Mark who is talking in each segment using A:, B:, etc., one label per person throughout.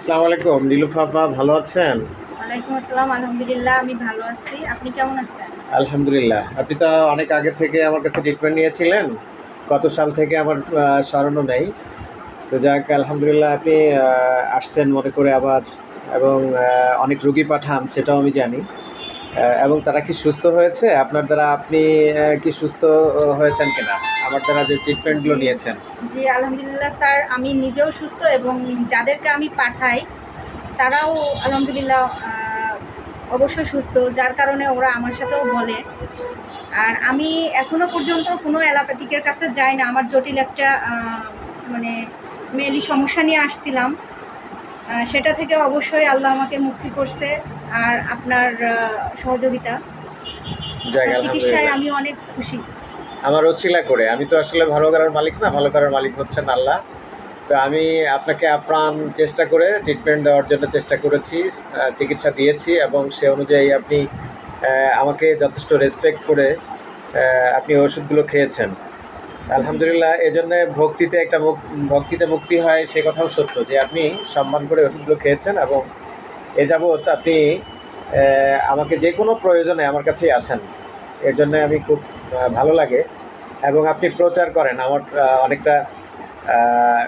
A: আসসালামু আলাইকুম নীলুফা আপা ভালো আছেন?
B: ওয়ালাইকুম আসসালাম আলহামদুলিল্লাহ আমি ভালো আছি। আপনি কেমন আছেন?
A: আলহামদুলিল্লাহ। আপনি তো অনেক আগে থেকে আমার কাছে ট্রিটমেন্ট নিয়েছিলেন। কত সাল থেকে আমার স্মরণও নেই। তো যাক আলহামদুলিল্লাহ আপনি আসছেন মনে করে আবার এবং অনেক রুগী পাঠান সেটাও আমি জানি। এবং তারা কি সুস্থ হয়েছে? আপনার দ্বারা আপনি কি সুস্থ হয়েছেন কিনা? আমার দ্বারা যে ট্রিটমেন্টগুলো। নিয়েছেন।
B: জি আলহামদুলিল্লাহ স্যার আমি নিজেও সুস্থ এবং যাদেরকে আমি পাঠাই তারাও আলহামদুলিল্লাহ অবশ্যই সুস্থ যার কারণে ওরা আমার সাথেও বলে। আর আমি এখনও পর্যন্ত কোনো অ্যালোপ্যাথিকের কাছে যাই না। আমার জটিল একটা মানে মেলি সমস্যা নিয়ে আসছিলাম। সেটা থেকে অবশ্যই আল্লাহ আমাকে মুক্তি করছে। আর আপনার সহযোগিতা। চিকিৎসায় আমি অনেক খুশি।
A: আমার অছিলা করে। আমি তো আসলে ভালো করার মালিক না ভালো করার মালিক হচ্ছেন আল্লাহ। তো আমি আপনাকে আপ্রাণ চেষ্টা করে ট্রিটমেন্ট দেওয়ার জন্য চেষ্টা করেছি চিকিৎসা দিয়েছি এবং সে অনুযায়ী আপনি আমাকে যথেষ্ট রেসপেক্ট করে আপনি ওষুধগুলো খেয়েছেন। আলহামদুলিল্লাহ এই জন্য ভক্তিতে একটা ভক্তিতে মুক্তি হয় সে কথাও সত্য যে আপনি সম্মান করে ওষুধগুলো খেয়েছেন এবং এ যাবৎ আপনি আমাকে যে কোনো প্রয়োজনে আমার কাছেই আসেন। এর জন্য আমি খুব ভালো লাগে এবং আপনি প্রচার করেন। আমার অনেকটা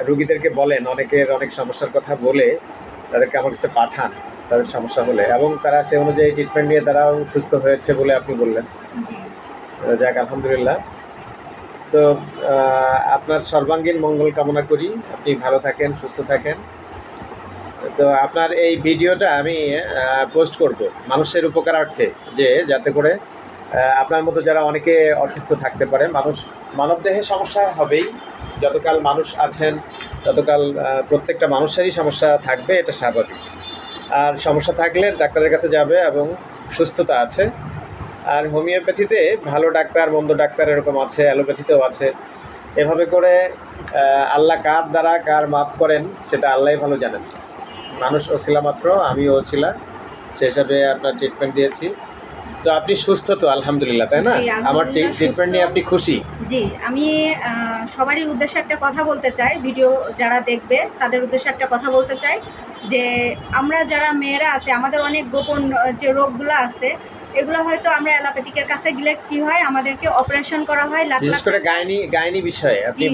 A: রুগীদেরকে বলেন অনেকের অনেক সমস্যার কথা বলে তাদেরকে আমার কাছে পাঠান তাদের সমস্যা হলে। এবং তারা সে অনুযায়ী ট্রিটমেন্ট নিয়ে তারাও সুস্থ হয়েছে বলে আপনি বললেন। যাক আলহামদুলিল্লাহ। তো আপনার সর্বাঙ্গীন মঙ্গল কামনা করি। আপনি ভালো থাকেন সুস্থ থাকেন। তো আপনার এই ভিডিওটা আমি পোস্ট করব মানুষের উপকারার্থে, যে যাতে করে আপনার মতো যারা অনেকে অসুস্থ থাকতে পারে, মানুষ মানবদেহে সমস্যা হবেই। যতকাল মানুষ আছেন, ততকাল প্রত্যেকটা মানুষেরই সমস্যা থাকবে, এটা স্বাভাবিক। আর সমস্যা থাকলে ডাক্তারের কাছে যাবে এবং সুস্থতা আছে। আর হোমিওপ্যাথিতে ভালো ডাক্তার, মন্দ ডাক্তার এরকম আছে, অ্যালোপ্যাথিতেও আছে। এভাবে করে আল্লাহ কার দ্বারা কার মাফ করেন, সেটা আল্লাহই ভালো জানেন। মানুষ ওসিলা মাত্র আমি ছিলাম সে হিসাবে আপনার ট্রিটমেন্ট দিয়েছি। তো আপনি সুস্থ তো আলহামদুলিল্লাহ তাই না? আমার ট্রিটমেন্ট নিয়ে আপনি খুশি?
B: জি আমি সবারই উদ্দেশ্যে একটা কথা বলতে চাই। ভিডিও যারা দেখবে তাদের উদ্দেশ্যে একটা কথা বলতে চাই যে আমরা যারা মেয়েরা আছে আমাদের অনেক গোপন যে রোগগুলো আছে এগুলো হয়তো আমরা অ্যালোপ্যাথিকের কাছে গেলে কি হয়? আমাদেরকে অপারেশন করা হয় লাখ লাখ
A: করে গায়নি গায়নি বিষয়ে। আপনি।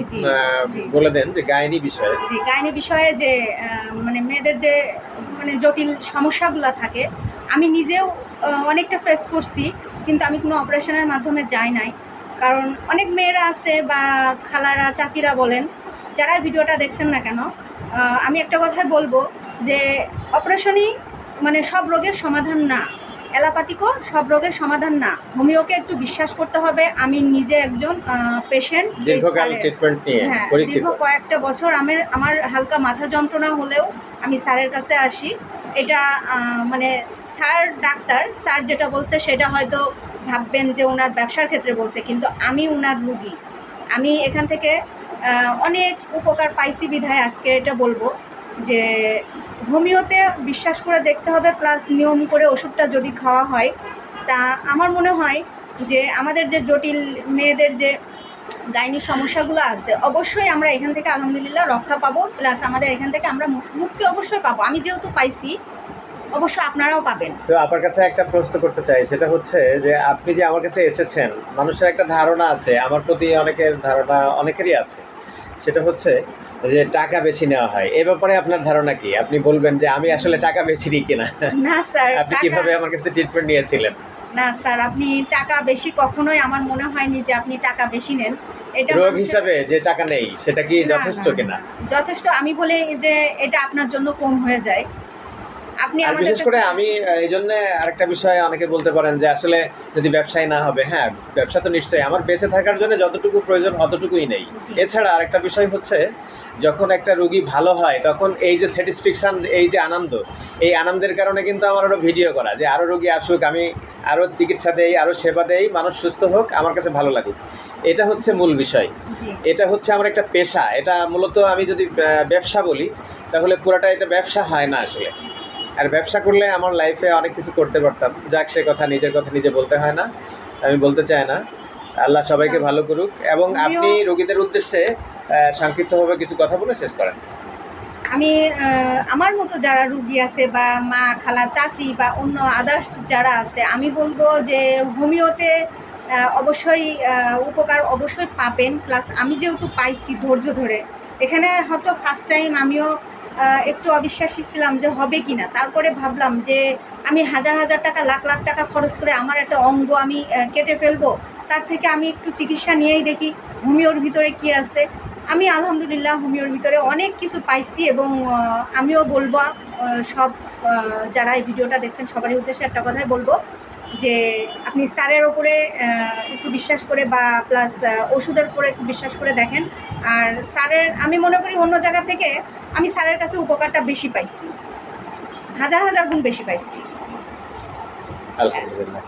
A: বলে দেন যে গায়নি বিষয়ে।
B: জি গাইনি বিষয়ে যে মানে মেয়েদের যে মানে জটিল সমস্যাগুলো থাকে আমি নিজেও অনেকটা ফেস করছি কিন্তু আমি কোনো অপারেশনের মাধ্যমে যাই নাই। কারণ অনেক মেয়েরা আছে বা খালারা চাচিরা বলেন যারা ভিডিওটা দেখছেন না কেন আমি একটা কথাই বলব যে অপারেশনই মানে সব রোগের সমাধান না। অ্যালোপ্যাথিকও সব রোগের সমাধান না। হোমিওকে একটু বিশ্বাস করতে হবে আমি নিজে একজন পেশেন্ট হ্যাঁ দীর্ঘ কয়েকটা বছর আমার আমার হালকা মাথা যন্ত্রণা হলেও আমি স্যারের কাছে আসি। এটা মানে স্যার ডাক্তার স্যার যেটা বলছে সেটা হয়তো ভাববেন যে ওনার ব্যবসার ক্ষেত্রে বলছে কিন্তু আমি ওনার রুগী। আমি এখান থেকে অনেক উপকার পাইছি বিধায় আজকে এটা বলব। যে হোমিওতে বিশ্বাস করে দেখতে হবে, প্লাস নিয়ম করে ওষুধটা যদি খাওয়া হয়, তা আমার মনে হয় যে আমাদের যে জটিল মেয়েদের যে গাইনি সমস্যাগুলো আছে, অবশ্যই আমরা এখান থেকে আলহামদুলিল্লাহ রক্ষা পাবো, প্লাস আমাদের এখান থেকে আমরা মুক্তি অবশ্যই পাবো। আমি যেহেতু পাইছি, অবশ্য আপনারাও পাবেন।
A: তো আপনার কাছে একটা প্রশ্ন করতে চাই, সেটা হচ্ছে যে আপনি যে আমার কাছে এসেছেন, মানুষের একটা ধারণা আছে, আমার প্রতি অনেকের ধারণা অনেকেরই আছে। সেটা হচ্ছে যে টাকা বেশি নেওয়া হয়। এ ব্যাপারে আপনার ধারণা কি? আপনি বলবেন যে আমি আসলে টাকা বেশি নিই কিনা।
B: না স্যার
A: আপনি কীভাবে আমার কাছে ট্রিটমেন্ট নিয়েছিলেন?
B: না স্যার আপনি টাকা বেশি কখনোই আমার মনে হয়নি যে আপনি টাকা বেশি নেন। এটা
A: রোগ হিসাবে যে টাকা নেই সেটা কি যথেষ্ট কিনা?
B: যথেষ্ট। আমি বলে যে এটা আপনার জন্য কম হয়ে যায়। আপনি আমাদের
A: বিশেষ করে আমি এই জন্য আরেকটা বিষয় অনেকে বলতে পারেন যে আসলে যদি ব্যবসায় না হবে হ্যাঁ ব্যবসা তো নিশ্চয়ই আমার বেঁচে থাকার জন্য যতটুকু প্রয়োজন অতটুকুই নেই। এছাড়া আরেকটা বিষয় হচ্ছে যখন একটা রুগী ভালো হয় তখন এই যে স্যাটিসফ্যাকশন এই যে আনন্দ এই আনন্দের কারণে কিন্তু আমার আরও ভিডিও করা যে আরও রুগী আসুক আমি আরও চিকিৎসা দেই আরও সেবা দেই মানুষ সুস্থ হোক আমার কাছে ভালো লাগুক। এটা হচ্ছে মূল বিষয়। এটা হচ্ছে আমার একটা পেশা এটা মূলত আমি যদি ব্যবসা বলি তাহলে পুরাটা এটা ব্যবসা হয় না আসলে। আর ব্যবসা করলে আমার লাইফে অনেক কিছু করতে পারতাম। যাক সে কথা নিজের কথা নিজে বলতে হয় না। আমি বলতে চাই না। আল্লাহ সবাইকে ভালো করুক এবং আপনি রোগীদের উদ্দেশ্যে সংক্ষিপ্তভাবে কিছু কথা বলে শেষ করেন।
B: আমি আমার মতো যারা রুগী আছে বা মা খালা চাচি বা অন্য আদার্স যারা আছে আমি বলব যে হোমিওতে অবশ্যই উপকার অবশ্যই পাবেন। প্লাস আমি যেহেতু পাইছি ধৈর্য ধরে। এখানে হয়তো ফার্স্ট টাইম আমিও একটু অবিশ্বাসী ছিলাম যে হবে কি না তারপরে ভাবলাম যে আমি হাজার হাজার টাকা, লাখ লাখ টাকা খরচ করে আমার একটা অঙ্গ আমি কেটে ফেলব, তার থেকে আমি একটু চিকিৎসা নিয়েই দেখি হোমিওর ভিতরে কি আছে। আমি আলহামদুলিল্লাহ হোমিওর ভিতরে অনেক কিছু পাইছি এবং আমিও বলব সব যারা এই ভিডিওটা দেখছেন, সবারই উদ্দেশ্যে একটা কথাই বলব যে আপনি স্যারের ওপরে একটু বিশ্বাস করে বা প্লাস ওষুধের উপরে একটু বিশ্বাস করে দেখেন। আর স্যারের, আমি মনে করি অন্য জায়গা থেকে আমি স্যারের কাছে উপকারটা বেশি পাইছি। হাজার হাজার গুণ বেশি পাইছি।
A: আলহামদুলিল্লাহ।